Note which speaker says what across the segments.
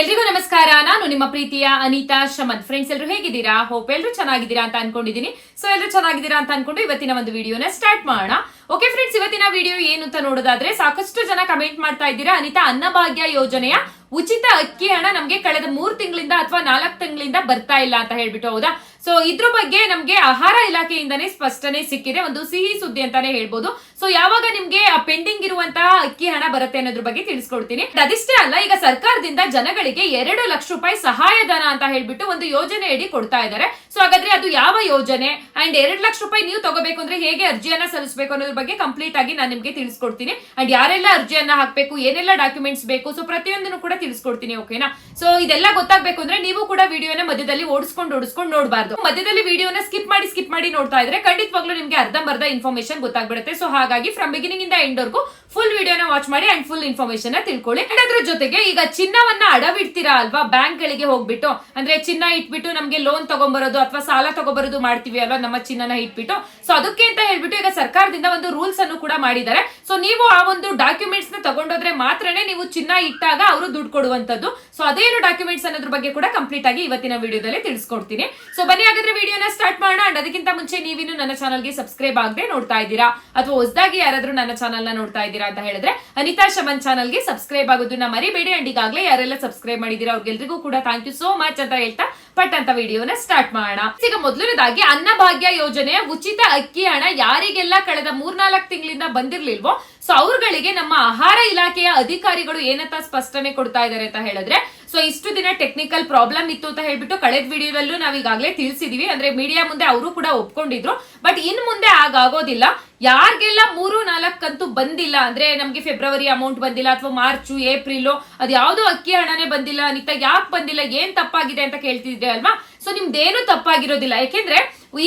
Speaker 1: ಎಲ್ರಿಗೂ ನಮಸ್ಕಾರ. ನಾನು ನಿಮ್ಮ ಪ್ರೀತಿಯ ಅನಿತಾ ಶಮನ್. ಫ್ರೆಂಡ್ಸ್ ಎಲ್ಲರೂ ಹೇಗಿದ್ದೀರಾ? ಹೋಪ್ ಎಲ್ಲರೂ ಚೆನ್ನಾಗಿದ್ದೀರಾ ಅಂತ ಅನ್ಕೊಂಡಿದೀನಿ ಸೊ ಎಲ್ಲರೂ ಚೆನ್ನಾಗಿದ್ದೀರಾ ಅಂತ ಅನ್ಕೊಂಡು ಇವತ್ತಿನ ಒಂದು ವಿಡಿಯೋನ ಸ್ಟಾರ್ಟ್ ಮಾಡೋಣ. ಓಕೆ ಫ್ರೆಂಡ್ಸ್ ಇವತ್ತಿನ ವಿಡಿಯೋ ಏನು ಅಂತ ನೋಡೋದಾದ್ರೆ ಸಾಕಷ್ಟು ಜನ ಕಮೆಂಟ್ ಮಾಡ್ತಾ ಇದ್ದೀರಾ. ಅನಿತಾ ಅನ್ನಭಾಗ್ಯ ಯೋಜನೆಯ ಉಚಿತ ಅಕ್ಕಿ ಹಣ ನಮ್ಗೆ ಕಳೆದ ಮೂರು ತಿಂಗಳಿಂದ ಅಥವಾ ನಾಲ್ಕು ತಿಂಗಳಿಂದ ಬರ್ತಾ ಇಲ್ಲ ಅಂತ ಹೇಳ್ಬಿಟ್ಟು ಹೌದಾ? ಸೊ ಇದ್ರ ಬಗ್ಗೆ ನಮ್ಗೆ ಆಹಾರ ಇಲಾಖೆಯಿಂದನೇ ಸ್ಪಷ್ಟನೆ ಸಿಕ್ಕಿದೆ. ಒಂದು ಸಿಹಿ ಸುದ್ದಿ ಅಂತಾನೆ ಹೇಳ್ಬೋದು. ಸೊ ಯಾವಾಗ ನಿಮ್ಗೆ ಪೆಂಡಿಂಗ್ ಇರುವಂತಹ ಅಕ್ಕಿ ಹಣ ಬರುತ್ತೆ ಅನ್ನೋದ್ರ ಬಗ್ಗೆ ತಿಳಿಸ್ಕೊಡ್ತೀನಿ. ಅದಿಷ್ಟೇ ಅಲ್ಲ, ಈಗ ಸರ್ಕಾರದಿಂದ ಜನಗಳಿಗೆ ಎರಡು ಲಕ್ಷ ರೂಪಾಯಿ ಸಹಾಯಧನ ಅಂತ ಹೇಳ್ಬಿಟ್ಟು ಒಂದು ಯೋಜನೆ ಅಡಿ ಕೊಡ್ತಾ ಇದ್ದಾರೆ. ಸೊ ಹಾಗಾದ್ರೆ ಅದು ಯಾವ ಯೋಜನೆ? ಅಂಡ್ ಎರಡು ಲಕ್ಷ ರೂಪಾಯಿ ನೀವು ತಗೋಬೇಕು ಅಂದ್ರೆ ಹೇಗೆ ಅರ್ಜಿಯನ್ನ ಸಲ್ಲಿಸಬೇಕು ಅನ್ನೋದ್ರ ಬಗ್ಗೆ ಕಂಪ್ಲೀಟ್ ಆಗಿ ನಾನು ನಿಮ್ಗೆ ತಿಳಿಸ್ಕೊಡ್ತೀನಿ. ಅಂಡ್ ಯಾರೆಲ್ಲ ಅರ್ಜಿಯನ್ನ ಹಾಕ್ಬೇಕು, ಏನೆಲ್ಲ ಡಾಕ್ಯುಮೆಂಟ್ಸ್ ಬೇಕು ಸೊ ಪ್ರತಿಯೊಂದನ್ನು ಕೂಡ ತಿಳಿಸ್ಕೊಡ್ತೀನಿ ಓಕೆನಾ ಸೊ ಇದೆಲ್ಲ ಗೊತ್ತಾಗ್ಬೇಕು ಅಂದ್ರೆ ನೀವು ಕೂಡ ವಿಡಿಯೋನ ಮಧ್ಯದಲ್ಲಿ ಓಡಿಸ್ಕೊಂಡು ಓಡಿಸ್ಕೊಂಡು ನೋಡಬಾರ್ದು. ಮಧ್ಯದಲ್ಲಿ ವಿಡಿಯೋನ ಸ್ಕಿಪ್ ಮಾಡಿ ಸ್ಕಿಪ್ ಮಾಡಿ ನೋಡ್ತಾ ಇದ್ರೆ ಖಂಡಿತವಾಗ್ಲೂ ನಿಮ್ಗೆ ಅರ್ಧಂಬರ್ಧ ಇನ್ಫಾರ್ಮೇಶನ್ ಗೊತ್ತಾಗ್ಬಿಡುತ್ತೆ. ಸೊ ಹಾಗಾಗಿ ಫ್ರಮ್ ಬಿಗಿನಿಂಗ್ ಇಂದ ಎಂಡ್ ವರ್ಗೂ ಫುಲ್ ವಿಡಿಯೋನ ವಾಚ್ ಮಾಡಿ ಅಂಡ್ ಫುಲ್ ಇನ್ಫಾರ್ಮೇಶನ್ ತಿಳ್ಕೊಳ್ಳಿ. ಅಂಡ್ ಅದ್ರ ಜೊತೆಗೆ ಈಗ ಚಿನ್ನವನ್ನ ಅಡವಿಡ್ತೀರಾ ಅಲ್ವಾ? ಬ್ಯಾಂಕ್ ಗಳಿಗೆ ಹೋಗ್ಬಿಟ್ಟು, ಅಂದ್ರೆ ಚಿನ್ನ ಇಟ್ಬಿಟ್ಟು ನಮ್ಗೆ ಲೋನ್ ತಗೊಂಬರೋದು ಅಥವಾ ಸಾಲ ತಗೊಬರೋದು ಮಾಡ್ತೀವಿ ಅಲ್ವಾ ನಮ್ಮ ಚಿನ್ನನ ಇಟ್ಬಿಟ್ಟು? ಸೊ ಅದಕ್ಕೆ ಅಂತ ಹೇಳ್ಬಿಟ್ಟು ಈಗ ಸರ್ಕಾರದಿಂದ ಒಂದು ರೂಲ್ಸ್ ಅನ್ನು ಕೂಡ ಮಾಡಿದ್ದಾರೆ. ಸೊ ನೀವು ಆ ಒಂದು ಡಾಕ್ಯುಮೆಂಟ್ಸ್ನ ತಗೊಂಡೋದ್ರೆ ಮಾತ್ರನೇ ನೀವು ಚಿನ್ನ ಇಟ್ಟಾಗ ಅವರು ದುಡ್ಡು ಕೊಡುವಂತದ್ದು ಸೊ ಅದೇನು ಡಾಕ್ಯುಮೆಂಟ್ಸ್ ಅನ್ನೋದ್ರ ಬಗ್ಗೆ ಕೂಡ ಕಂಪ್ಲೀಟ್ ಆಗಿ ಇವತ್ತಿನ ವಿಡಿಯೋದಲ್ಲಿ ತಿಳಿಸ್ಕೊಡ್ತೀನಿ. ಸೊ ಬನ್ನಿ ಹಾಗಾದ್ರೆ ವಿಡಿಯೋನ ಸ್ಟಾರ್ಟ್ ಮಾಡೋಣ. ಅಂಡ್ ಅದಕ್ಕಿಂತ ಮುಂಚೆ ನೀವಿನ್ನು ನನ್ನ ಚಾನಲ್ಗೆ ಸಬ್ಸ್ಕ್ರೈಬ್ ಆಗದೆ ನೋಡ್ತಾ ಇದ್ದೀರಾ? ಅಥವಾ ಹೊಸದಾಗಿ ಯಾರಾದ್ರೂ ನನ್ನ ಚಾನಲ್ನ ನೋಡ್ತಾ ಇದ್ದೀರಾ ಅಂತ ಹೇಳಿದ್ರೆ ಅನಿತಾ ಶಮನ್ ಚಾನಲ್ಗೆ ಸಬ್ಸ್ಕ್ರೈಬ್ ಆಗೋದನ್ನ ಮರಿಬೇಡಿ ಅಂಡ್ ಈಗಾಗಲೇ ಯಾರೆಲ್ಲ ಸಬ್ಸ್ಕ್ರೈಬ್ ಮಾಡಿದೀರಾ ಅವ್ರಿಗೆಲ್ರಿಗೂ ಕೂಡ ಥ್ಯಾಂಕ್ ಯು ಸೋ ಮಚ್ ಅಂತ ಹೇಳ್ತಾ ಪಟ್ ಅಂತ ವಿಡಿಯೋನ ಸ್ಟಾರ್ಟ್ ಮಾಡೋಣ. ಈಗ ಮೊದಲನೇದಾಗಿ ಅನ್ನಭಾಗ್ಯ ಯೋಜನೆ ಉಚಿತ ಅಕ್ಕಿ ಹಣ ಯಾರಿಗೆಲ್ಲ ಕಳೆದ ಮೂರ್ನಾಲ್ಕು ತಿಂಗಳಿಂದ ಬಂದಿರ್ಲಿಲ್ವೋ, ಸೊ ಅವ್ರಗಳಿಗೆ ನಮ್ಮ ಆಹಾರ ಇಲಾಖೆಯ ಅಧಿಕಾರಿಗಳು ಏನಂತ ಸ್ಪಷ್ಟನೆ ಕೊಡ್ತಾ ಇದ್ದಾರೆ ಅಂತ ಹೇಳಿದ್ರೆ ಸೊ ಇಷ್ಟು ದಿನ ಟೆಕ್ನಿಕಲ್ ಪ್ರಾಬ್ಲಮ್ ಇತ್ತು ಅಂತ ಹೇಳ್ಬಿಟ್ಟು ಕಳೆದ ವಿಡಿಯೋದಲ್ಲೂ ನಾವು ಈಗಾಗಲೇ ತಿಳಿಸಿದೀವಿ. ಅಂದ್ರೆ ಮೀಡಿಯಾ ಮುಂದೆ ಅವರು ಕೂಡ ಒಪ್ಕೊಂಡಿದ್ರು. ಬಟ್ ಇನ್ ಮುಂದೆ ಆಗೋದಿಲ್ಲ ಯಾರಿಗೆಲ್ಲ ಮೂರು ನಾಲ್ಕಂತೂ ಕಂತು ಬಂದಿಲ್ಲ, ಅಂದ್ರೆ ನಮ್ಗೆ ಫೆಬ್ರವರಿ ಅಮೌಂಟ್ ಬಂದಿಲ್ಲ ಅಥವಾ ಮಾರ್ಚ್ ಏಪ್ರಿಲ್ ಅದ್ಯಾವುದೋ ಯಾವ್ದು ಅಕ್ಕಿ ಹಣನೇ ಬಂದಿಲ್ಲ ನಿತ್ತ ಯಾಕೆ ಬಂದಿಲ್ಲ, ಏನ್ ತಪ್ಪಾಗಿದೆ ಅಂತ ಕೇಳ್ತಿದ್ರೆ ಅಲ್ವಾ? ಸೊ ನಿಮ್ದೇನು ತಪ್ಪಾಗಿರೋದಿಲ್ಲ. ಯಾಕೆಂದ್ರೆ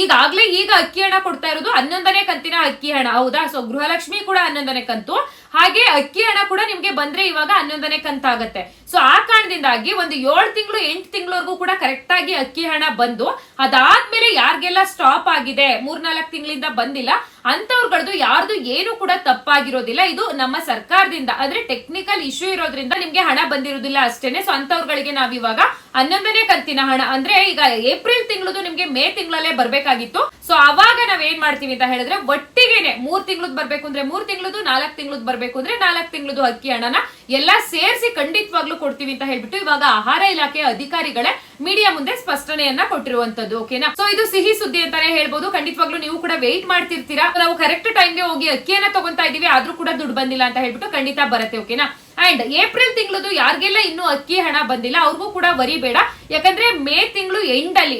Speaker 1: ಈಗಾಗ್ಲೇ ಈಗ ಅಕ್ಕಿ ಹಣ ಕೊಡ್ತಾ ಇರೋದು ಹನ್ನೊಂದನೇ ಕಂತಿನ ಅಕ್ಕಿ ಹಣ. ಹೌದಾ? ಸೊ ಗೃಹಲಕ್ಷ್ಮಿ ಕೂಡ ಹನ್ನೊಂದನೇ ಕಂತು. ಹಾಗೆ ಅಕ್ಕಿ ಹಣ ಕೂಡ ನಿಮ್ಗೆ ಬಂದ್ರೆ ಇವಾಗ ಹನ್ನೊಂದನೇ ಕಂತಾಗತ್ತೆ. ಸೊ ಆ ಕಾರಣದಿಂದಾಗಿ ಒಂದು ಏಳು ತಿಂಗಳು, ಎಂಟು ತಿಂಗಳವರೆಗೂ ಕೂಡ ಕರೆಕ್ಟ್ ಆಗಿ ಅಕ್ಕಿ ಹಣ ಬಂದು ಅದಾದ್ಮೇಲೆ ಯಾರಿಗೆಲ್ಲ ಸ್ಟಾಪ್ ಆಗಿದೆ, ಮೂರ್ನಾಲ್ಕು ತಿಂಗಳಿಂದ ಬಂದಿಲ್ಲ ಅಂತವ್ರಗಳದ್ದು ಯಾರ್ದು ಏನು ಕೂಡ ತಪ್ಪಾಗಿರೋದಿಲ್ಲ. ಇದು ನಮ್ಮ ಸರ್ಕಾರದಿಂದ. ಅಂದ್ರೆ ಟೆಕ್ನಿಕಲ್ ಇಶ್ಯೂ ಇರೋದ್ರಿಂದ ನಿಮ್ಗೆ ಹಣ ಬಂದಿರೋದಿಲ್ಲ ಅಷ್ಟೇನೆ. ಸೊ ಅಂತವ್ರಗಳಿಗೆ ನಾವ್ ಇವಾಗ ಹನ್ನೊಂದನೇ ಕಂತಿನ ಹಣ. ಅಂದ್ರೆ ಈಗ ಏಪ್ರಿಲ್ ತಿಂಗಳದು ನಿಮ್ಗೆ ಮೇ ತಿಂಗಳಲ್ಲೇ ಬರ್ಬೇಕಾಗಿತ್ತು. ಸೊ ಅವಾಗ ನಾವ್ ಏನ್ ಮಾಡ್ತೀವಿ ಅಂತ ಹೇಳಿದ್ರೆ ಒಟ್ಟಿಗೆನೆ ಮೂರ್ ತಿಂಗಳದ್ ಬರ್ಬೇಕು ಅಂದ್ರೆ ಮೂರ್ ತಿಂಗಳದು, ನಾಲ್ಕ್ ತಿಂಗಳದ್ ಬರ್ಬೇಕು ಅಂದ್ರೆ ನಾಲ್ಕ್ ತಿಂಗಳದು ಅಕ್ಕಿ ಹಣನ ಎಲ್ಲಾ ಸೇರಿಸಿ ಖಂಡಿತವಾಗ್ಲೂ ಕೊಡ್ತೀವಿ ಅಂತ ಹೇಳ್ಬಿಟ್ಟು ಇವಾಗ ಆಹಾರ ಇಲಾಖೆಯ ಅಧಿಕಾರಿಗಳೇ ಮೀಡಿಯಾ ಮುಂದೆ ಸ್ಪಷ್ಟನೆಯನ್ನ ಕೊಟ್ಟಿರುವಂತದ್ದು ಓಕೆನಾ ಸೊ ಇದು ಸಿಹಿ ಸುದ್ದಿ ಅಂತಾನೆ ಹೇಳ್ಬೋದು. ಖಂಡಿತವಾಗ್ಲೂ ನೀವು ಕೂಡ ವೆಯ್ಟ್ ಮಾಡ್ತಿರ್ತೀರಾ. ನಾವು ಕರೆಕ್ಟ್ ಟೈಮ್ಗೆ ಹೋಗಿ ಅಕ್ಕಿಯನ್ನ ತಗೊಂತಾ ಇದೀವಿ, ಆದ್ರೂ ಕೂಡ ದುಡ್ಡು ಬಂದಿಲ್ಲ ಅಂತ ಹೇಳ್ಬಿಟ್ಟು ಖಂಡಿತ ಬರುತ್ತೆ ಓಕೆನಾ ಅಂಡ್ ಏಪ್ರಿಲ್ ತಿಂಗಳದು ಯಾರಿಗೆಲ್ಲ ಇನ್ನೂ ಅಕ್ಕಿ ಹಣ ಬಂದಿಲ್ಲ, ಅವ್ರಿಗೂ ಕೂಡ ವರಿ ಬೇಡ. ಯಾಕಂದ್ರೆ ಮೇ ತಿಂಗಳು ಎಂಡ್ ಅಲ್ಲಿ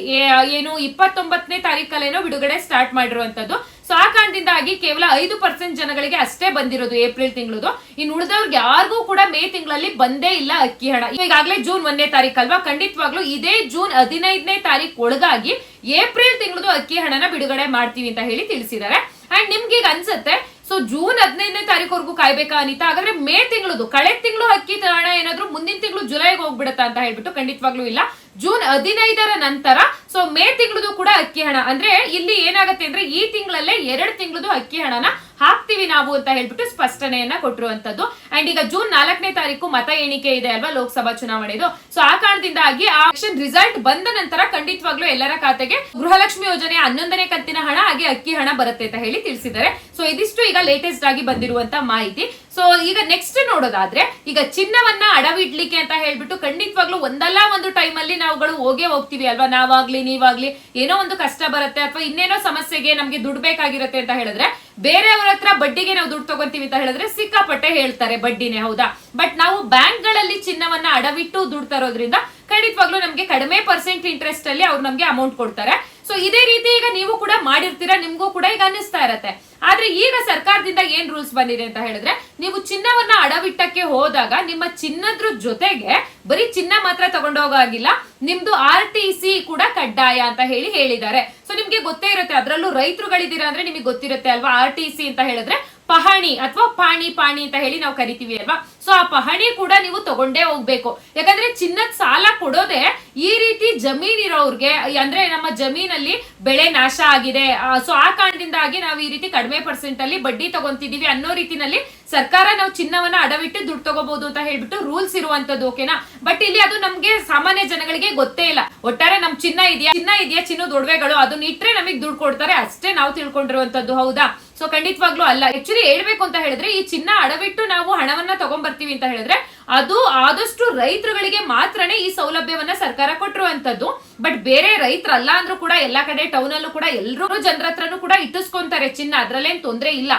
Speaker 1: ಏನು ಇಪ್ಪತ್ತೊಂಬತ್ತನೇ ತಾರೀಕಲ್ಲೇನೋ ಬಿಡುಗಡೆ ಸ್ಟಾರ್ಟ್ ಮಾಡಿರುವಂತದ್ದು ಸೊ ಆ ಕಾರಣದಿಂದಾಗಿ ಕೇವಲ ಐದು ಪರ್ಸೆಂಟ್ ಜನಗಳಿಗೆ ಅಷ್ಟೇ ಬಂದಿರೋದು ಏಪ್ರಿಲ್ ತಿಂಗಳದು. ಇನ್ನು ಉಳಿದವ್ರಿಗೆ ಯಾರಿಗೂ ಕೂಡ ಮೇ ತಿಂಗಳಲ್ಲಿ ಬಂದೇ ಇಲ್ಲ ಅಕ್ಕಿ ಹಣ. ಈಗಾಗಲೇ ಜೂನ್ ಒಂದನೇ ತಾರೀಕು ಅಲ್ವಾ? ಖಂಡಿತವಾಗ್ಲೂ ಇದೇ ಜೂನ್ ಹದಿನೈದನೇ ತಾರೀಕು ಒಳಗಾಗಿ ಏಪ್ರಿಲ್ ತಿಂಗಳದು ಅಕ್ಕಿ ಹಣನ ಬಿಡುಗಡೆ ಮಾಡ್ತೀವಿ ಅಂತ ಹೇಳಿ ತಿಳಿಸಿದ್ದಾರೆ. ಅಂಡ್ ನಿಮ್ಗೆ ಈಗ ಅನ್ಸುತ್ತೆ ಸೊ ಜೂನ್ ಹದಿನೈದನೇ ತಾರೀಕುವರೆಗೂ ಕಾಯ್ಬೇಕಾ ಅನಿತಾ? ಹಾಗಾದ್ರೆ ಮೇ ತಿಂಗಳದು ಕಳೆದ ತಿಂಗಳು ಅಕ್ಕಿ ಹಣ ಏನಾದ್ರು ಮುಂದಿನ ತಿಂಗಳು ಜುಲೈಗೆ ಹೋಗ್ಬಿಡುತ್ತಾ ಅಂತ ಹೇಳ್ಬಿಟ್ಟು ಖಂಡಿತವಾಗ್ಲೂ ಇಲ್ಲ. ಜೂನ್ ಹದಿನೈದರ ನಂತರ ಸೊ ಮೇ ತಿಂಗಳದು ಕೂಡ ಅಕ್ಕಿ ಹಣ. ಅಂದ್ರೆ ಇಲ್ಲಿ ಏನಾಗುತ್ತೆ ಅಂದ್ರೆ ಈ ತಿಂಗಳಲ್ಲೇ ಎರಡು ತಿಂಗಳದು ಅಕ್ಕಿ ಹಣನ ಹಾಕ್ತಿವಿ ನಾವು ಅಂತ ಹೇಳ್ಬಿಟ್ಟು ಸ್ಪಷ್ಟನೆಯನ್ನ ಕೊಟ್ಟಿರುವಂತದ್ದು ಅಂಡ್ ಈಗ ಜೂನ್ ನಾಲ್ಕನೇ ತಾರೀಕು ಮತ ಎಣಿಕೆ ಇದೆ ಅಲ್ವಾ ಲೋಕಸಭಾ ಚುನಾವಣೆದು. ಸೊ ಆ ಕಾರಣದಿಂದಾಗಿ ಆ ಎಲೆಕ್ಷನ್ ರಿಸಲ್ಟ್ ಬಂದ ನಂತರ ಖಂಡಿತವಾಗ್ಲೂ ಎಲ್ಲರ ಖಾತೆಗೆ ಗೃಹಲಕ್ಷ್ಮಿ ಯೋಜನೆ ಹನ್ನೊಂದನೇ ಕಂತಿನ ಹಣ, ಹಾಗೆ ಅಕ್ಕಿ ಹಣ ಬರುತ್ತೆ ಅಂತ ಹೇಳಿ ತಿಳಿಸಿದ್ದಾರೆ. ಸೊ ಇದಿಷ್ಟು ಈಗ ಲೇಟೆಸ್ಟ್ ಆಗಿ ಬಂದಿರುವಂತ ಮಾಹಿತಿ. ಸೊ ಈಗ ನೆಕ್ಸ್ಟ್ ನೋಡೋದಾದ್ರೆ, ಈಗ ಚಿನ್ನವನ್ನ ಅಡವಿಡ್ಲಿಕ್ಕೆ ಅಂತ ಹೇಳ್ಬಿಟ್ಟು ಖಂಡಿತವಾಗ್ಲೂ ಒಂದಲ್ಲ ಒಂದು ಟೈಮ್ ಅಲ್ಲಿ ನಾವುಗಳು ಹೋಗೇ ಹೋಗ್ತೀವಿ ಅಲ್ವಾ? ನಾವಾಗ್ಲಿ, ನೀವಾಗ್ಲಿ, ಏನೋ ಒಂದು ಕಷ್ಟ ಬರುತ್ತೆ ಅಥವಾ ಇನ್ನೇನೋ ಸಮಸ್ಯೆಗೆ ನಮ್ಗೆ ದುಡ್ಡು ಬೇಕಾಗಿರುತ್ತೆ ಅಂತ ಹೇಳಿದ್ರೆ, ಬೇರೆಯವ್ರ ಹತ್ರ ಬಡ್ಡಿಗೆ ನಾವು ದುಡ್ಡು ತಗೊಂತೀವಿ ಅಂತ ಹೇಳಿದ್ರೆ ಸಿಕ್ಕಾಪಟ್ಟೆ ಹೇಳ್ತಾರೆ ಬಡ್ಡಿನೇ, ಹೌದಾ? ಬಟ್ ನಾವು ಬ್ಯಾಂಕ್ಗಳಲ್ಲಿ ಚಿನ್ನವನ್ನ ಅಡವಿಟ್ಟು ದುಡ್ಡು ತರೋದ್ರಿಂದ ಖಂಡಿತವಾಗ್ಲೂ ನಮ್ಗೆ ಕಡಿಮೆ ಪರ್ಸೆಂಟ್ ಇಂಟ್ರೆಸ್ಟ್ ಅಲ್ಲಿ ಅವ್ರು ನಮ್ಗೆ ಅಮೌಂಟ್ ಕೊಡ್ತಾರೆ. ಸೊ ಇದೇ ರೀತಿ ಈಗ ನೀವು ಕೂಡ ಮಾಡಿರ್ತೀರಾ, ನಿಮ್ಗೂ ಕೂಡ ಈಗ ಅನ್ನಿಸ್ತಾ ಇರತ್ತೆ. ಆದ್ರೆ ಈಗ ಸರ್ಕಾರದಿಂದ ಏನ್ ರೂಲ್ಸ್ ಬಂದಿದೆ ಅಂತ ಹೇಳಿದ್ರೆ, ನೀವು ಚಿನ್ನವನ್ನ ಅಡವಿಟ್ಟಕ್ಕೆ ಹೋದಾಗ ನಿಮ್ಮ ಚಿನ್ನದ್ರ ಜೊತೆಗೆ ಬರೀ ಚಿನ್ನ ಮಾತ್ರ ತಗೊಂಡೋಗಾಗಿಲ್ಲ ನಿಮ್ದು ಆರ್ ಟಿ ಸಿ ಕೂಡ ಕಡ್ಡಾಯ ಅಂತ ಹೇಳಿ ಹೇಳಿದ್ದಾರೆ. ಸೊ ನಿಮ್ಗೆ ಗೊತ್ತೇ ಇರುತ್ತೆ, ಅದರಲ್ಲೂ ರೈತರುಗಳಿದ್ದೀರಾ ಅಂದ್ರೆ ನಿಮಗೆ ಗೊತ್ತಿರುತ್ತೆ ಅಲ್ವಾ? ಆರ್ ಟಿ ಸಿ ಅಂತ ಹೇಳಿದ್ರೆ ಪಹಣಿ ಅಥವಾ ಪಾಣಿ ಪಾಣಿ ಅಂತ ಹೇಳಿ ನಾವು ಕರಿತೀವಿ ಅಲ್ವಾ? ಸೊ ಆ ಪಹಣಿ ಕೂಡ ನೀವು ತಗೊಂಡೇ ಹೋಗ್ಬೇಕು. ಯಾಕಂದ್ರೆ ಚಿನ್ನದ ಸಾಲ ಕೊಡೋದೆ ಈ ರೀತಿ ಜಮೀನ್ ಇರೋರ್ಗೆ ಅಂದ್ರೆ ನಮ್ಮ ಜಮೀನಲ್ಲಿ ಬೆಳೆ ನಾಶ ಆಗಿದೆ. ಸೊ ಆ ಕಾರಣದಿಂದಾಗಿ ನಾವು ಈ ರೀತಿ ಕಡಿಮೆ ಪರ್ಸೆಂಟ್ ಅಲ್ಲಿ ಬಡ್ಡಿ ತಗೊಂತಿದೀವಿ ಅನ್ನೋ ರೀತಿನಲ್ಲಿ ಸರ್ಕಾರ ನಾವು ಚಿನ್ನವನ್ನ ಅಡವಿಟ್ಟು ದುಡ್ಡು ತಗೋಬಹುದು ಅಂತ ಹೇಳ್ಬಿಟ್ಟು ರೂಲ್ಸ್ ಇರುವಂತದ್ದು ಓಕೆನಾ ಬಟ್ ಇಲ್ಲಿ ಅದು ನಮ್ಗೆ ಸಾಮಾನ್ಯ ಜನಗಳಿಗೆ ಗೊತ್ತೇ ಇಲ್ಲ. ಒಟ್ಟಾರೆ ನಮ್ ಚಿನ್ನ ಇದೆಯಾ ಚಿನ್ನ ಇದೆಯಾ, ಚಿನ್ನದ ಒಡವೆಗಳು, ಅದನ್ನ ಇಟ್ರೆ ನಮಗೆ ದುಡ್ಡು ಕೊಡ್ತಾರೆ, ಅಷ್ಟೇ ನಾವು ತಿಳ್ಕೊಂಡಿರುವಂತದ್ದು, ಹೌದಾ? ಸೊ ಖಂಡಿತವಾಗ್ಲೂ ಅಲ್ಲ. ಆಕ್ಚುಲಿ ಹೇಳ್ಬೇಕು ಅಂತ ಹೇಳಿದ್ರೆ ಈ ಚಿನ್ನ ಅಡವಿಟ್ಟು ನಾವು ಹಣವನ್ನ ತಗೊಂಡ್ಬರ್ತೀವಿ ಅಂತ ಹೇಳಿದ್ರೆ ಅದು ಆದಷ್ಟು ರೈತರುಗಳಿಗೆ ಮಾತ್ರನೇ ಈ ಸೌಲಭ್ಯವನ್ನ ಸರ್ಕಾರ ಕೊಟ್ಟಿರುವಂತದ್ದು ಬಟ್ ಬೇರೆ ರೈತರಲ್ಲ ಅಂದ್ರೂ ಕೂಡ ಎಲ್ಲಾ ಕಡೆ ಟೌನ್ ಅಲ್ಲೂ ಕೂಡ ಎಲ್ಲರೂ ಜನರ ಹತ್ರನೂ ಕೂಡ ಇಟ್ಟಿಸ್ಕೊಂತಾರೆ. ಚಿನ್ನ ಅದ್ರಲ್ಲೇನ್ ತೊಂದ್ರೆ ಇಲ್ಲ.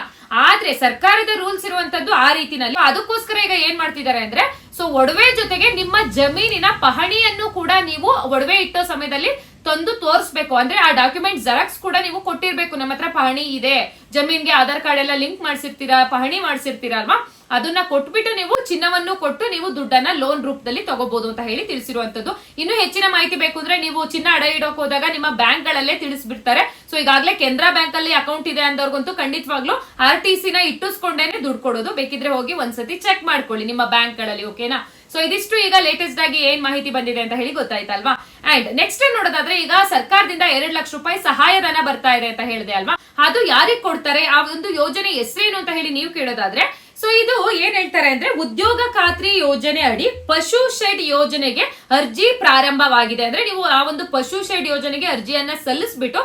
Speaker 1: ಆದ್ರೆ ಸರ್ಕಾರದ ರೂಲ್ಸ್ ಇರುವಂತದ್ದು ಆ ರೀತಿನಲ್ಲಿ. ಅದಕ್ಕೋಸ್ಕರ ಈಗ ಏನ್ ಮಾಡ್ತಿದ್ದಾರೆ ಅಂದ್ರೆ ಸೊ ಒಡವೆ ಜೊತೆಗೆ ನಿಮ್ಮ ಜಮೀನಿನ ಪಹಣಿಯನ್ನು ಕೂಡ ನೀವು ಒಡವೆ ಇಟ್ಟೋ ಸಮಯದಲ್ಲಿ ತಂದು ತೋರಿಸ್ಬೇಕು. ಅಂದ್ರೆ ಆ ಡಾಕ್ಯುಮೆಂಟ್ ಜೆರಾಕ್ಸ್ ಕೂಡ ನೀವು ಕೊಟ್ಟಿರ್ಬೇಕು. ನಮ್ಮ ಹತ್ರ ಪಹಣಿ ಇದೆ. ಜಮೀನ್ಗೆ ಆಧಾರ್ ಕಾರ್ಡ್ ಎಲ್ಲ ಲಿಂಕ್ ಮಾಡಿಸಿರ್ತೀರಾ, ಪಹಣಿ ಮಾಡಿಸಿರ್ತೀರಾ ಅಲ್ವಾ ಅದನ್ನ ಕೊಟ್ಬಿಟ್ಟು ನೀವು ಚಿನ್ನವನ್ನು ಕೊಟ್ಟು ನೀವು ದುಡ್ಡನ್ನ ಲೋನ್ ರೂಪದಲ್ಲಿ ತಗೋಬಹುದು ಅಂತ ಹೇಳಿ ತಿಳಿಸಿರುವಂತದ್ದು ಇನ್ನು ಹೆಚ್ಚಿನ ಮಾಹಿತಿ ಬೇಕು ಅಂದ್ರೆ ನೀವು ಚಿನ್ನ ಅಡ ಇಡೋಕ್ ಹೋದಾಗ ನಿಮ್ಮ ಬ್ಯಾಂಕ್ ಗಳಲ್ಲೇ ತಿಳಿಸ್ಬಿಡ್ತಾರೆ. ಸೊ ಈಗಾಗಲೇ ಕೆನರಾ ಬ್ಯಾಂಕ್ ಅಲ್ಲಿ ಅಕೌಂಟ್ ಇದೆ ಅಂದವ್ರಿಗಂತೂ ಖಂಡಿತವಾಗ್ಲೂ ಆರ್ ಟಿ ಸಿ ನ ಇಟ್ಟಿಸ್ಕೊಂಡೇನೆ ದುಡ್ಡು ಕೊಡೋದು. ಬೇಕಿದ್ರೆ ಹೋಗಿ ಒಂದ್ಸತಿ ಚೆಕ್ ಮಾಡ್ಕೊಳ್ಳಿ ನಿಮ್ಮ ಬ್ಯಾಂಕ್ಗಳಲ್ಲಿ ಓಕೆನಾ ಸೊ ಇದಿಷ್ಟು ಈಗ ಲೇಟೆಸ್ಟ್ ಆಗಿ ಏನ್ ಮಾಹಿತಿ ಬಂದಿದೆ ಅಂತ ಹೇಳಿ ಗೊತ್ತಾಯ್ತಲ್ವಾ? ಅಂಡ್ ನೆಕ್ಸ್ಟ್ ನೋಡೋದಾದ್ರೆ ಈಗ ಸರ್ಕಾರದಿಂದ ಎರಡ್ ಲಕ್ಷ ರೂಪಾಯಿ ಸಹಾಯಧನ ಬರ್ತಾ ಇದೆ ಅಂತ ಹೇಳಿದೆ ಅಲ್ವಾ? ಅದು ಯಾರಿಗೆ ಕೊಡ್ತಾರೆ? ಆ ಒಂದು ಯೋಜನೆ ಹೆಸರೇನು ಅಂತ ಹೇಳಿ ನೀವು ಕೇಳೋದಾದ್ರೆ ಸೊ ಇದು ಏನ್ ಹೇಳ್ತಾರೆ ಅಂದ್ರೆ ಉದ್ಯೋಗ ಖಾತ್ರಿ ಯೋಜನೆ ಅಡಿ ಪಶು ಶೆಡ್ ಯೋಜನೆಗೆ ಅರ್ಜಿ ಪ್ರಾರಂಭವಾಗಿದೆ. ಅಂದ್ರೆ ನೀವು ಆ ಒಂದು ಪಶು ಶೆಡ್ ಯೋಜನೆಗೆ ಅರ್ಜಿಯನ್ನ ಸಲ್ಲಿಸ್ಬಿಟ್ಟು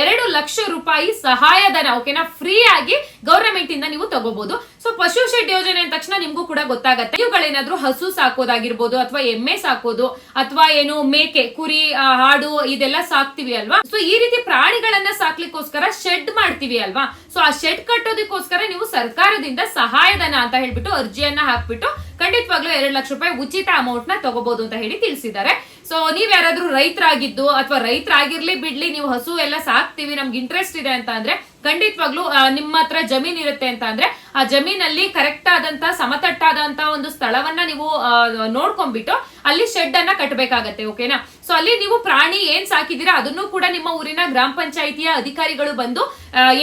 Speaker 1: ಎರಡು ಲಕ್ಷ ರೂಪಾಯಿ ಸಹಾಯಧನ ಓಕೆನಾ ಫ್ರೀ ಆಗಿ ಗೌರ್ಮೆಂಟ್ ಇಂದ ನೀವು ತಗೋಬಹುದು ಸೊ ಪಶು ಶೆಡ್ ಯೋಜನೆ ಅಂದ ತಕ್ಷಣ ನಿಮ್ಗೂ ಕೂಡ ಗೊತ್ತಾಗತ್ತೆ. ಇವುಗಳೇನಾದ್ರೂ ಹಸು ಸಾಕೋದಾಗಿರ್ಬೋದು ಅಥವಾ ಎಮ್ಮೆ ಸಾಕೋದು ಅಥವಾ ಏನು ಮೇಕೆ, ಕುರಿ ಹಾಡು ಇದೆಲ್ಲ ಸಾಕ್ತಿವಿ ಅಲ್ವಾ? ಸೊ ಈ ರೀತಿ ಪ್ರಾಣಿಗಳನ್ನ ಸಾಕ್ಲಿಕ್ಕೋಸ್ಕರ ಶೆಡ್ ಮಾಡ್ತೀವಿ ಅಲ್ವಾ? ಸೊ ಆ ಶೆಡ್ ಕಟ್ಟೋದಕ್ಕೋಸ್ಕರ ನೀವು ಸರ್ಕಾರದಿಂದ ಸಹಾಯಧನ ಅಂತ ಹೇಳ್ಬಿಟ್ಟು ಅರ್ಜಿಯನ್ನ ಹಾಕ್ಬಿಟ್ಟು ಖಂಡಿತವಾಗ್ಲೂ ಎರಡು ಲಕ್ಷ ರೂಪಾಯಿ ಉಚಿತ ಅಮೌಂಟ್ನ ತಗೋಬಹುದು ಅಂತ ಹೇಳಿ ತಿಳಿಸಿದ್ದಾರೆ. ಸೊ ನೀವ್ ಯಾರಾದ್ರೂ ರೈತರಾಗಿದ್ದು ಅಥವಾ ರೈತರಾಗಿರ್ಲಿ, ಬಿಡ್ಲಿ, ನೀವು ಹಸು ಎಲ್ಲ ಸಾಕ್ತಿವಿ, ನಮ್ಗೆ ಇಂಟ್ರೆಸ್ಟ್ ಇದೆ ಅಂತ ಅಂದ್ರೆ ಖಂಡಿತವಾಗ್ಲೂ ನಿಮ್ಮ ಹತ್ರ ಜಮೀನ್ ಇರುತ್ತೆ ಅಂತ ಅಂದ್ರೆ, ಆ ಜಮೀನಲ್ಲಿ ಕರೆಕ್ಟ್ ಆದಂತ, ಸಮತಟ್ಟಾದಂತ ಒಂದು ಸ್ಥಳವನ್ನ ನೀವು ನೋಡ್ಕೊಂಡ್ಬಿಟ್ಟು ಅಲ್ಲಿ ಶೆಡ್ ಅನ್ನ ಕಟ್ಟಬೇಕಾಗತ್ತೆ ಓಕೆನಾ ಸೊ ಅಲ್ಲಿ ನೀವು ಪ್ರಾಣಿ ಏನ್ ಸಾಕಿದೀರಾ ಅದನ್ನು ಕೂಡ ನಿಮ್ಮ ಊರಿನ ಗ್ರಾಮ ಪಂಚಾಯಿತಿಯ ಅಧಿಕಾರಿಗಳು ಬಂದು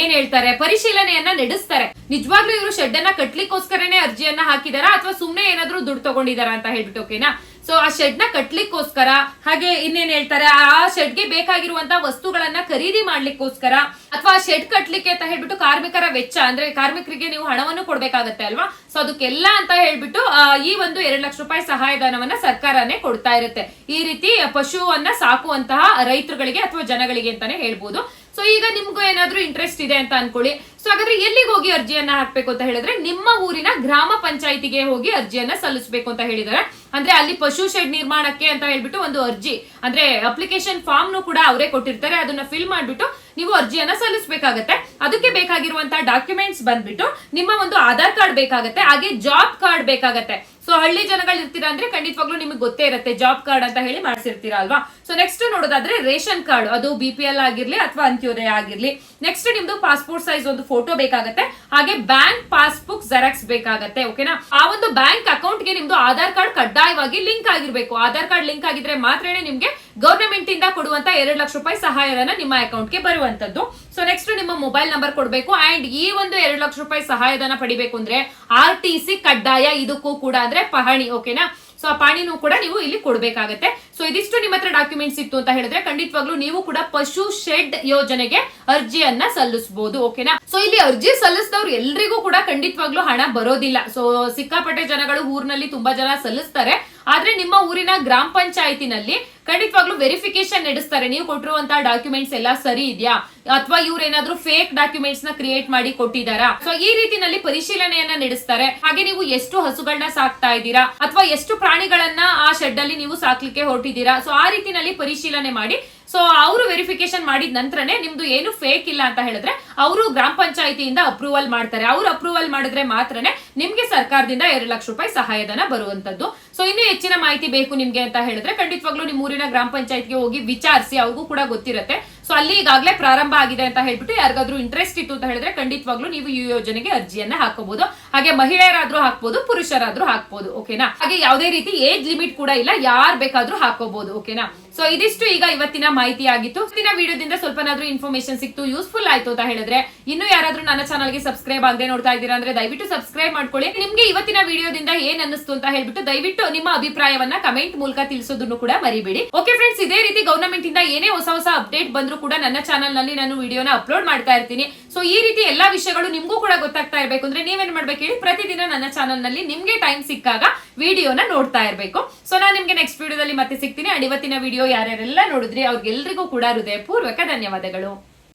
Speaker 1: ಏನ್ ಹೇಳ್ತಾರೆ, ಪರಿಶೀಲನೆಯನ್ನ ನಡೆಸ್ತಾರೆ. ನಿಜವಾಗ್ಲೂ ಇವರು ಶೆಡ್ ಅನ್ನ ಕಟ್ಲಿಕ್ಕೋಸ್ಕರನೇ ಅರ್ಜಿಯನ್ನ ಹಾಕಿದಾರಾ, ಅಥವಾ ಸುಮ್ನೆ ಏನಾದ್ರು ದುಡ್ಡು ತಗೊಂಡಿದಾರಾ ಅಂತ ಹೇಳ್ಬಿಟ್ಟು ಓಕೆನಾ ಸೊ ಆ ಶೆಡ್ನ ಕಟ್ಲಿಕ್ಕೋಸ್ಕರ, ಹಾಗೆ ಇನ್ನೇನ್ ಹೇಳ್ತಾರೆ, ಆ ಶೆಡ್ಗೆ ಬೇಕಾಗಿರುವಂತಹ ವಸ್ತುಗಳನ್ನ ಖರೀದಿ ಮಾಡ್ಲಿಕ್ಕೋಸ್ಕರ, ಅಥವಾ ಶೆಡ್ ಕಟ್ಲಿಕ್ಕೆ ಅಂತ ಹೇಳ್ಬಿಟ್ಟು ಕಾರ್ಮಿಕರ ವೆಚ್ಚ, ಅಂದ್ರೆ ಕಾರ್ಮಿಕರಿಗೆ ನೀವು ಹಣವನ್ನು ಕೊಡ್ಬೇಕಾಗತ್ತೆ ಅಲ್ವಾ? ಸೊ ಅದಕ್ಕೆಲ್ಲ ಅಂತ ಹೇಳ್ಬಿಟ್ಟು ಈ ಒಂದು ಎರಡು ಲಕ್ಷ ರೂಪಾಯಿ ಸಹಾಯಧನವನ್ನ ಸರ್ಕಾರನೇ ಕೊಡ್ತಾ ಇರುತ್ತೆ. ಈ ರೀತಿ ಪಶುವನ್ನ ಸಾಕುವಂತಹ ರೈತರುಗಳಿಗೆ ಅಥವಾ ಜನಗಳಿಗೆ ಅಂತಾನೆ ಹೇಳ್ಬೋದು. ಸೊ ಈಗ ನಿಮ್ಗೂ ಏನಾದ್ರೂ ಇಂಟ್ರೆಸ್ಟ್ ಇದೆ ಅಂತ ಅನ್ಕೊಳ್ಳಿ. ಸೊ ಹಾಗಾದ್ರೆ ಎಲ್ಲಿಗೆ ಹೋಗಿ ಅರ್ಜಿಯನ್ನ ಹಾಕ್ಬೇಕು ಅಂತ ಹೇಳಿದ್ರೆ, ನಿಮ್ಮ ಊರಿನ ಗ್ರಾಮ ಪಂಚಾಯಿತಿಗೆ ಹೋಗಿ ಅರ್ಜಿಯನ್ನ ಸಲ್ಲಿಸಬೇಕು ಅಂತ ಹೇಳಿದ್ದಾರೆ ಅಂದ್ರೆ ಅಲ್ಲಿ ಪಶು ಶೆಡ್ ನಿರ್ಮಾಣಕ್ಕೆ ಅಂತ ಹೇಳ್ಬಿಟ್ಟು ಒಂದು ಅರ್ಜಿ, ಅಂದ್ರೆ ಅಪ್ಲಿಕೇಶನ್ ಫಾರ್ಮ್ ಕೂಡ ಅವರೇ ಕೊಟ್ಟಿರ್ತಾರೆ. ಅದನ್ನ ಫಿಲ್ ಮಾಡ್ಬಿಟ್ಟು ನೀವು ಅರ್ಜಿಯನ್ನ ಸಲ್ಲಿಸಬೇಕಾಗತ್ತೆ. ಅದಕ್ಕೆ ಬೇಕಾಗಿರುವಂತಹ ಡಾಕ್ಯುಮೆಂಟ್ಸ್ ಬಂದ್ಬಿಟ್ಟು ನಿಮ್ಮ ಒಂದು ಆಧಾರ್ ಕಾರ್ಡ್ ಬೇಕಾಗತ್ತೆ, ಹಾಗೆ ಜಾಬ್ ಕಾರ್ಡ್ ಬೇಕಾಗತ್ತೆ. ಸೊ ಹಳ್ಳಿ ಜನಗಳು ಇರ್ತೀರಾ ಅಂದ್ರೆ ಖಂಡಿತವಾಗ್ಲೂ ನಿಮಗೆ ಗೊತ್ತೇ ಇರುತ್ತೆ. ಜಾಬ್ ಕಾರ್ಡ್ ಅಂತ ಹೇಳಿ ಮಾಡಿಸಿರ್ತೀರಾ ಅಲ್ವಾ? ಸೊ ನೆಕ್ಸ್ಟ್ ನೋಡೋದಾದ್ರೆ ರೇಷನ್ ಕಾರ್ಡ್. ಅದು ಬಿ ಪಿ ಎಲ್ ಆಗಿರ್ಲಿ ಅಥವಾ ಅಂತ್ಯೋದಯ ಆಗಿರ್ಲಿ. ನೆಕ್ಸ್ಟ್ ನಿಮ್ದು ಪಾಸ್ಪೋರ್ಟ್ ಸೈಜ್ ಒಂದು ಫೋಟೋ ಬೇಕಾಗತ್ತೆ. ಹಾಗೆ ಬ್ಯಾಂಕ್ ಪಾಸ್ಬುಕ್ ಜೆರಾಕ್ಸ್ ಬೇಕಾಗುತ್ತೆ ಓಕೆನಾ ಆ ಒಂದು ಬ್ಯಾಂಕ್ ಅಕೌಂಟ್ಗೆ ನಿಮ್ದು ಆಧಾರ್ ಕಾರ್ಡ್ ಕಡ್ಡಾಯವಾಗಿ ಲಿಂಕ್ ಆಗಿರ್ಬೇಕು. ಆಧಾರ್ ಕಾರ್ಡ್ ಲಿಂಕ್ ಆಗಿದ್ರೆ ಮಾತ್ರನೇ ನಿಮ್ಗೆ ಗವರ್ನಮೆಂಟ್ ಇಂದ ಕೊಡುವಂತ ಎರಡು ಲಕ್ಷ ರೂಪಾಯಿ ಸಹಾಯಧನ ನಿಮ್ಮ ಅಕೌಂಟ್ಗೆ ಬರುವಂತದ್ದು. ಸೊ ನೆಕ್ಸ್ಟ್ ನಿಮ್ಮ ಮೊಬೈಲ್ ನಂಬರ್ ಕೊಡಬೇಕು. ಅಂಡ್ ಈ ಒಂದು ಎರಡು ಲಕ್ಷ ರೂಪಾಯಿ ಸಹಾಯಧನ ಪಡಿಬೇಕು ಅಂದ್ರೆ ಆರ್ ಟಿ ಸಿ ಕಡ್ಡಾಯ ಇದಕ್ಕೂ ಕೂಡ ಅಂದ್ರೆ ಪಹಣಿ ಓಕೆನಾ ಸೊ ಆ ಪಾಣಿನೂ ಕೂಡ ನೀವು ಇಲ್ಲಿ ಕೊಡಬೇಕಾಗತ್ತೆ. ಸೊ ಇದಿಷ್ಟು ನಿಮ್ಮ ಹತ್ರ ಡಾಕ್ಯುಮೆಂಟ್ಸ್ ಇತ್ತು ಅಂತ ಹೇಳಿದ್ರೆ ಖಂಡಿತವಾಗ್ಲೂ ನೀವು ಕೂಡ ಪಶು ಶೆಡ್ ಯೋಜನೆಗೆ ಅರ್ಜಿಯನ್ನ ಸಲ್ಲಿಸಬಹುದು ಓಕೆನಾ ಸೊ ಇಲ್ಲಿ ಅರ್ಜಿ ಸಲ್ಲಿಸಿದವ್ರು ಎಲ್ರಿಗೂ ಕೂಡ ಖಂಡಿತವಾಗ್ಲೂ ಹಣ ಬರೋದಿಲ್ಲ. ಸೊ ಸಿಕ್ಕಾಪಟ್ಟೆ ಜನಗಳು ಊರ್ನಲ್ಲಿ ತುಂಬಾ ಜನ ಸಲ್ಲಿಸ್ತಾರೆ. ಆದ್ರೆ ನಿಮ್ಮ ಊರಿನ ಗ್ರಾಮ ಪಂಚಾಯತಿನಲ್ಲಿ ಖಂಡಿತವಾಗ್ಲೂ ವೆರಿಫಿಕೇಶನ್ ನಡೆಸ್ತಾರೆ. ನೀವು ಕೊಟ್ಟಿರುವಂತಹ ಡಾಕ್ಯುಮೆಂಟ್ಸ್ ಎಲ್ಲ ಸರಿ ಇದೆಯಾ? ಅಥವಾ ಇವ್ರು ಏನಾದ್ರೂ ಫೇಕ್ ಡಾಕ್ಯುಮೆಂಟ್ಸ್ನ ಕ್ರಿಯೇಟ್ ಮಾಡಿ ಕೊಟ್ಟಿದಾರಾ ಸೊ ಈ ರೀತಿನಲ್ಲಿ ಪರಿಶೀಲನೆಯನ್ನ ನಡೆಸ್ತಾರೆ. ಹಾಗೆ ನೀವು ಎಷ್ಟು ಹಸುಗಳನ್ನ ಸಾಕ್ತಾ ಇದ್ದೀರಾ? ಅಥವಾ ಎಷ್ಟು ಪ್ರಾಣಿಗಳನ್ನ ಆ ಶೆಡ್ ಅಲ್ಲಿ ನೀವು ಸಾಕ್ಲಿಕ್ಕೆ ಹೊರಟಿದ್ದೀರಾ? ಸೊ ಆ ರೀತಿನಲ್ಲಿ ಪರಿಶೀಲನೆ ಮಾಡಿ ಸೊ ಅವರು ವೆರಿಫಿಕೇಶನ್ ಮಾಡಿದ ನಂತರನೇ ನಿಮ್ದು ಏನು ಫೇಕ್ ಇಲ್ಲ ಅಂತ ಹೇಳಿದ್ರೆ ಅವರು ಗ್ರಾಮ ಪಂಚಾಯತಿಯಿಂದ ಅಪ್ರೂವಲ್ ಮಾಡ್ತಾರೆ. ಅವರು ಅಪ್ರೂವಲ್ ಮಾಡಿದ್ರೆ ಮಾತ್ರನೇ ನಿಮ್ಗೆ ಸರ್ಕಾರದಿಂದ ಎರಡು ಲಕ್ಷ ರೂಪಾಯಿ ಸಹಾಯಧನ ಬರುವಂತದ್ದು. ಸೊ ಇನ್ನು ಹೆಚ್ಚಿನ ಮಾಹಿತಿ ಬೇಕು ನಿಮ್ಗೆ ಅಂತ ಹೇಳಿದ್ರೆ ಖಂಡಿತವಾಗ್ಲೂ ನಿಮ್ಮ ಊರಿನ ಗ್ರಾಮ ಪಂಚಾಯತ್ಗೆ ಹೋಗಿ ವಿಚಾರಿಸಿ, ಅವ್ರಿಗೂ ಕೂಡ ಗೊತ್ತಿರುತ್ತೆ. ಸೊ ಅಲ್ಲಿ ಈಗಾಗಲೇ ಪ್ರಾರಂಭ ಆಗಿದೆ ಅಂತ ಹೇಳ್ಬಿಟ್ಟು ಯಾರಿಗಾದ್ರೂ ಇಂಟ್ರೆಸ್ಟ್ ಇತ್ತು ಅಂತ ಹೇಳಿದ್ರೆ ಖಂಡಿತವಾಗ್ಲೂ ನೀವು ಈ ಯೋಜನೆಗೆ ಅರ್ಜಿಯನ್ನ ಹಾಕಬಹುದು ಹಾಗೆ ಮಹಿಳೆಯರಾದ್ರೂ ಹಾಕ್ಬೋದು, ಪುರುಷರಾದ್ರೂ ಹಾಕ್ಬೋದು ಓಕೆನಾ ಹಾಗೆ ಯಾವುದೇ ರೀತಿ ಏಜ್ ಲಿಮಿಟ್ ಕೂಡ ಇಲ್ಲ, ಯಾರ್ ಬೇಕಾದ್ರೂ ಹಾಕೋಬಹುದು ಓಕೆನಾ ಸೊ ಇದಿಷ್ಟು ಈಗ ಇವತ್ತಿನ ಮಾಹಿತಿ ಆಗಿತ್ತು. ಇವತ್ತಿನ ವಿಡಿಯೋದಿಂದ ಸ್ವಲ್ಪನಾದ್ರೂ ಇನ್ಫಾರ್ಮೇಶನ್ ಸಿಕ್ತು ಯೂಸ್ಫುಲ್ ಆಯ್ತು ಅಂತ ಹೇಳಿದ್ರೆ ಇನ್ನು ಯಾರಾದ್ರೂ ನನ್ನ ಚಾನಲ್ಗೆ ಸಬ್ಸ್ಕ್ರೈಬ್ ಆಗದೆ ನೋಡ್ತಾ ಇದ್ದೀರಾ ಅಂದ್ರೆ ದಯವಿಟ್ಟು ಸಬ್ಸ್ಕ್ರೈಬ್ ಮಾಡ್ಕೊಳ್ಳಿ. ನಿಮ್ಗೆ ಇವತ್ತಿನ ವಿಡಿಯೋದಿಂದ ಏನ್ ಅನ್ನಿಸ್ತು ಅಂತ ಹೇಳ್ಬಿಟ್ಟು ದಯವಿಟ್ಟು ನಿಮ್ಮ ಅಭಿಪ್ರಾಯವನ್ನ ಕಮೆಂಟ್ ಮೂಲಕ ತಿಳಿಸೋದನ್ನು ಕೂಡ ಮರಿಬೇಡಿ. ಓಕೆ ಫ್ರೆಂಡ್ಸ್ ಇದೇ ರೀತಿ ಗವರ್ನಮೆಂಟ್ ಇಂದ ಏನೇ ಹೊಸ ಹೊಸ ಅಪ್ಡೇಟ್ ಬಂದ್ರು ಕೂಡ ನನ್ನ ಚಾನಲ್ನಲ್ಲಿ ನಾನು ವಿಡಿಯೋನ ಅಪ್ಲೋಡ್ ಮಾಡ್ತಾ ಇರ್ತೀನಿ. ಸೊ ಈ ರೀತಿ ಎಲ್ಲಾ ವಿಷಯಗಳು ನಿಮಗೂ ಕೂಡ ಗೊತ್ತಾಗ್ತಾ ಇರಬೇಕು ಅಂದ್ರೆ ನೀವೇನ್ ಮಾಡ್ಬೇಕು ಹೇಳಿ ಪ್ರತಿದಿನ ನನ್ನ ಚಾನಲ್ ನಿಮ್ಗೆ ಟೈಮ್ ಸಿಕ್ಕಾಗ ವಿಡಿಯೋನ ನೋಡ್ತಾ ಇರಬೇಕು. ಸೊ ನಾನು ನಿಮ್ಗೆ ನೆಕ್ಸ್ಟ್ ವಿಡಿಯೋದಲ್ಲಿ ಮತ್ತೆ ಸಿಗ್ತೀನಿ. ಅಂಡ್ ಇವತ್ತಿನ ವಿಡಿಯೋ ಯಾರ್ಯಾರೆಲ್ಲ ನೋಡಿದ್ರಿ ಅವ್ರಿಗೆಲ್ರಿಗೂ ಕೂಡ ಹೃದಯಪೂರ್ವಕ ಧನ್ಯವಾದಗಳು.